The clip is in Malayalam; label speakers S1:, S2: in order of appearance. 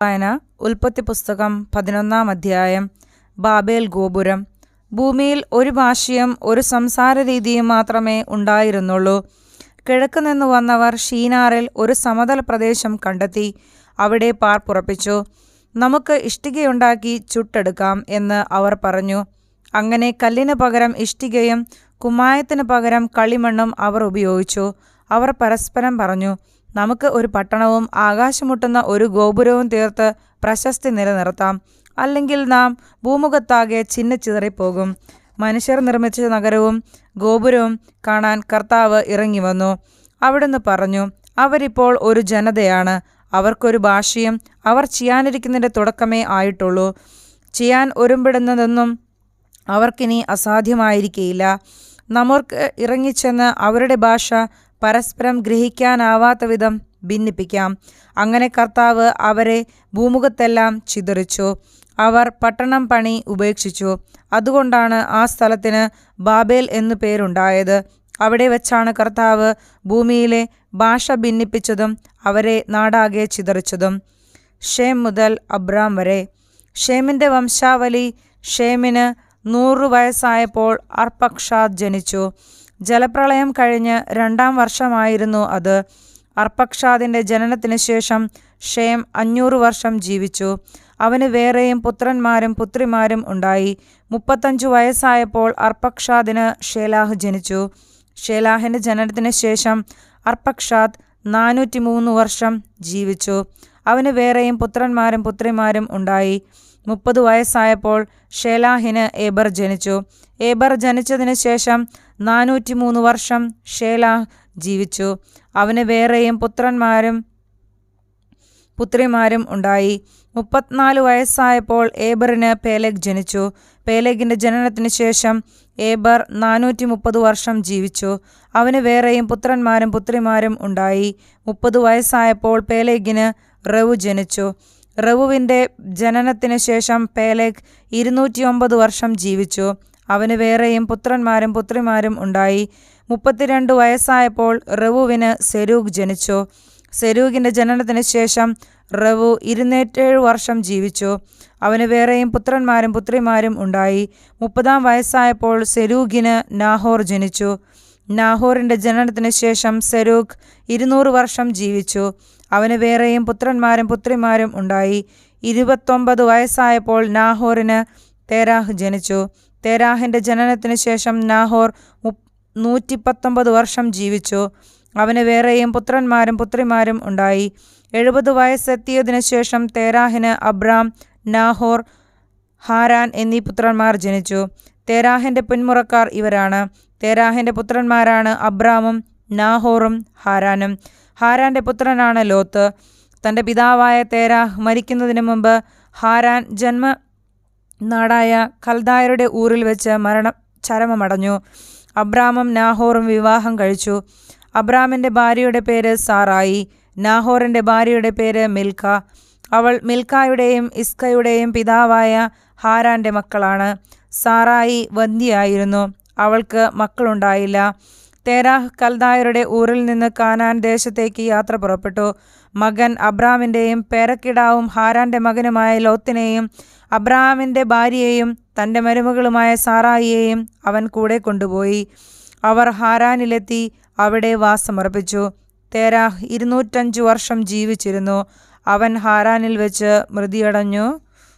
S1: വായന ഉൽപ്പത്തി പുസ്തകം പതിനൊന്നാം അധ്യായം ബാബേൽ ഗോപുരം. ഭൂമിയിൽ ഒരു ഭാഷയും ഒരു സംസാര രീതിയും മാത്രമേ ഉണ്ടായിരുന്നുള്ളൂ. കിഴക്ക് നിന്ന് വന്നവർ ഷീനാറിൽ ഒരു സമതല പ്രദേശം കണ്ടെത്തി അവിടെ പാർപ്പുറപ്പിച്ചു നമുക്ക് ഇഷ്ടികയുണ്ടാക്കി ചുട്ടെടുക്കാം എന്ന് അവർ പറഞ്ഞു. അങ്ങനെ കല്ലിന് പകരം ഇഷ്ടികയും കുമ്മായത്തിന് പകരം കളിമണ്ണും അവർ ഉപയോഗിച്ചു. അവർ പരസ്പരം പറഞ്ഞു നമുക്ക് ഒരു പട്ടണവും ആകാശമുട്ടുന്ന ഒരു ഗോപുരവും തീർത്ത് പ്രശസ്തി നിലനിർത്താം. അല്ലെങ്കിൽ നാം ഭൂമുഖത്താകെ ചിന്നിച്ചിതറിപ്പോകും മനുഷ്യർ നിർമ്മിച്ച നഗരവും ഗോപുരവും കാണാൻ കർത്താവ് ഇറങ്ങി വന്നു. അവിടുന്ന് പറഞ്ഞു അവരിപ്പോൾ ഒരു ജനതയാണ്. അവർക്കൊരു ഭാഷയും അവർ ചെയ്യാനിരിക്കുന്നതിന്റെ തുടക്കമേ ആയിട്ടുള്ളൂ. ചെയ്യാൻ ഒരുമ്പിടുന്നതൊന്നും അവർക്കിനി അസാധ്യമായിരിക്കയില്ല. നമുക്ക് ഇറങ്ങിച്ചെന്ന് അവരുടെ ഭാഷ പരസ്പരം ഗ്രഹിക്കാനാവാത്ത വിധം ഭിന്നിപ്പിക്കാം. അങ്ങനെ കർത്താവ് അവരെ ഭൂമുഖത്തെല്ലാം ചിതറിച്ചു. അവർ പട്ടണം പണി ഉപേക്ഷിച്ചു. അതുകൊണ്ടാണ് ആ സ്ഥലത്തിന് ബാബേൽ എന്നു പേരുണ്ടായത്. അവിടെ വെച്ചാണ് കർത്താവ് ഭൂമിയിലെ ഭാഷ ഭിന്നിപ്പിച്ചതും അവരെ നാടാകെ ചിതറിച്ചതും. ഷേം മുതൽ അബ്രാം വരെ. ഷേമിന്റെ വംശാവലി ഷേമിന് നൂറു വയസ്സായപ്പോൾ അർപ്പക്ഷാദ് ജനിച്ചു. ജലപ്രളയം കഴിഞ്ഞ് രണ്ടാം വർഷമായിരുന്നു അത്. അർപ്പക്ഷാദിന്റെ ജനനത്തിന് ശേഷം ഷേം അഞ്ഞൂറ് വർഷം ജീവിച്ചു. അവന് വേറെയും പുത്രന്മാരും പുത്രിമാരും ഉണ്ടായി. മുപ്പത്തഞ്ചു വയസ്സായപ്പോൾ അർപ്പക്ഷാദിന് ഷേലാഹ് ജനിച്ചു. ഷേലാഹിന്റെ ജനനത്തിന് ശേഷം അർപ്പക്ഷാദ് നാനൂറ്റി മൂന്ന് വർഷം ജീവിച്ചു. അവന് വേറെയും പുത്രന്മാരും പുത്രിമാരും ഉണ്ടായി. മുപ്പത് വയസ്സായപ്പോൾ ഷേലാഹിന് ഏബർ ജനിച്ചു. ഏബർ ജനിച്ചതിന് ശേഷം നാനൂറ്റി മൂന്ന് വർഷം ഷേലാഹ് ജീവിച്ചു. അവന് വേറെയും പുത്രന്മാരും പുത്രിമാരും ഉണ്ടായി. മുപ്പത്തിനാല് വയസ്സായപ്പോൾ ഏബറിന് പേലഗ് ജനിച്ചു. പേലഗിന്റെ ജനനത്തിന് ശേഷം ഏബർ നാനൂറ്റി മുപ്പത് വർഷം ജീവിച്ചു. അവന് വേറെയും പുത്രന്മാരും പുത്രിമാരും ഉണ്ടായി. മുപ്പത് വയസ്സായപ്പോൾ പേലഗിന് റവു ജനിച്ചു. റവുവിന്റെ ജനനത്തിന് ശേഷം പേലേഖ് ഇരുന്നൂറ്റിയൊമ്പത് വർഷം ജീവിച്ചു. അവന് വേറെയും പുത്രന്മാരും പുത്രിമാരും ഉണ്ടായി. മുപ്പത്തിരണ്ട് വയസ്സായപ്പോൾ റവുവിന് സെരൂഖ് ജനിച്ചു. സെരൂഗിന്റെ ജനനത്തിന് ശേഷം റവു ഇരുന്നൂറ്റേഴ് വർഷം ജീവിച്ചു. അവന് വേറെയും പുത്രന്മാരും പുത്രിമാരും ഉണ്ടായി. മുപ്പതാം വയസ്സായപ്പോൾ സെരൂഗിന് നാഹോർ ജനിച്ചു. നാഹോറിന്റെ ജനനത്തിന് ശേഷം സെരൂഖ് ഇരുന്നൂറ് വർഷം ജീവിച്ചു. അവന് വേറെയും പുത്രന്മാരും പുത്രിമാരും ഉണ്ടായി. ഇരുപത്തൊമ്പത് വയസ്സായപ്പോൾ നാഹോറിന് തേരാഹ് ജനിച്ചു. തേരാഹിന്റെ ജനനത്തിന് ശേഷം നാഹോർ നൂറ്റി പത്തൊമ്പത് വർഷം ജീവിച്ചു. അവന് വേറെയും പുത്രന്മാരും പുത്രിമാരും ഉണ്ടായി. എഴുപത് വയസ്സെത്തിയതിനു ശേഷം തേരാഹിന് അബ്രാം നാഹോർ ഹാരാൻ എന്നീ പുത്രന്മാർ ജനിച്ചു. തേരാഹിന്റെ പിന്മുറക്കാർ ഇവരാണ്. തേരാഹിന്റെ പുത്രന്മാരാണ് അബ്രാമും നാഹോറും ഹാരാനും. ഹാരാന്റെ പുത്രനാണ് ലോത്ത്. തന്റെ പിതാവായ തേരാഹ് മരിക്കുന്നതിന് മുമ്പ് ഹാരാൻ ജന്മ നാടായ കൽദായരുടെ ഊരിൽ വെച്ച് മരണം ചരമമടഞ്ഞു. അബ്രാമും നാഹോറും വിവാഹം കഴിച്ചു. അബ്രാമിന്റെ ഭാര്യയുടെ പേര് സാറായി. നാഹോറിന്റെ ഭാര്യയുടെ പേര് മിൽഖ. അവൾ മിൽക്കായുടെയും ഇസ്കയുടെയും പിതാവായ ഹാരാന്റെ മക്കളാണ്. സാറായി വന്ധ്യയായിരുന്നു. അവൾക്ക് മക്കളുണ്ടായില്ല. തേരാഹ് കൽദായരുടെ ഊരിൽ നിന്ന് കാനാൻ ദേശത്തേക്ക് യാത്ര പുറപ്പെട്ടു. മകൻ അബ്രാമിന്റെയും പേരക്കിടാവും ഹാരാന്റെ മകനുമായ ലോത്തിനെയും അബ്രാമിന്റെ ഭാര്യയെയും തന്റെ മരുമകളുമായ സാറായിയെയും അവൻ കൂടെ കൊണ്ടുപോയി. അവർ ഹാരാനിലെത്തി അവിടെ വാസമർപ്പിച്ചു തേരാഹ് ഇരുന്നൂറ്റഞ്ച് വർഷം ജീവിച്ചിരുന്നു. അവൻ ഹാരാനിൽ വെച്ച് മൃതിയടഞ്ഞു.